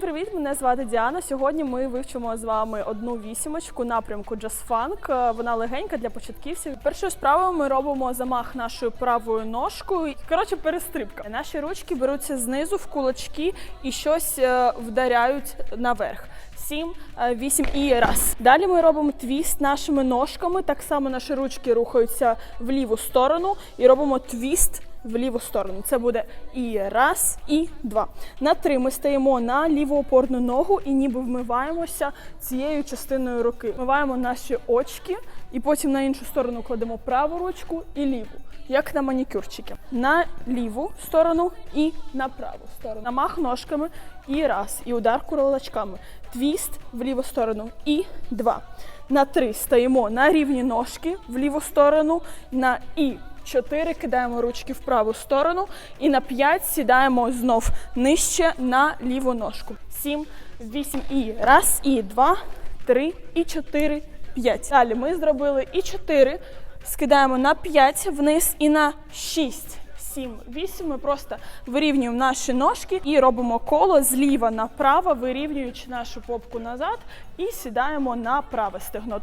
привіт! Мене звати Діана. Сьогодні ми вивчимо з вами одну вісімочку напрямку джаз-фанк. Е, Вона легенька для початківців. Першою справою ми робимо замах нашою правою ножкою. Коротше, перестрибка. Наші ручки беруться знизу в кулачки і щось е, вдаряють наверх. Сім, е, вісім і раз. Далі ми робимо твіст нашими ножками. Так само наші ручки рухаються в ліву сторону і робимо твіст в ліву сторону. Це буде і раз, і два. На три ми стаємо на ліву опорну ногу і ніби вмиваємося цією частиною руки. Вмиваємо наші очки і потім на іншу сторону кладемо праву ручку і ліву. Як на манікюрчики. На ліву сторону і на праву сторону. Намах ножками і раз. І удар кулачками. Твіст в ліву сторону і два. На три стаємо на рівні ножки в ліву сторону. На і 4 кидаємо ручки в праву сторону. І на 5 сідаємо знов нижче на ліву ножку. 7, 8 і раз, і 2, 3, і 4, 5. Далі ми зробили і 4. Скидаємо на 5 вниз і на 6. 7, 8. Ми просто вирівнюємо наші ножки і робимо коло зліва направо, вирівнюючи нашу попку назад, і сідаємо на праве стегно.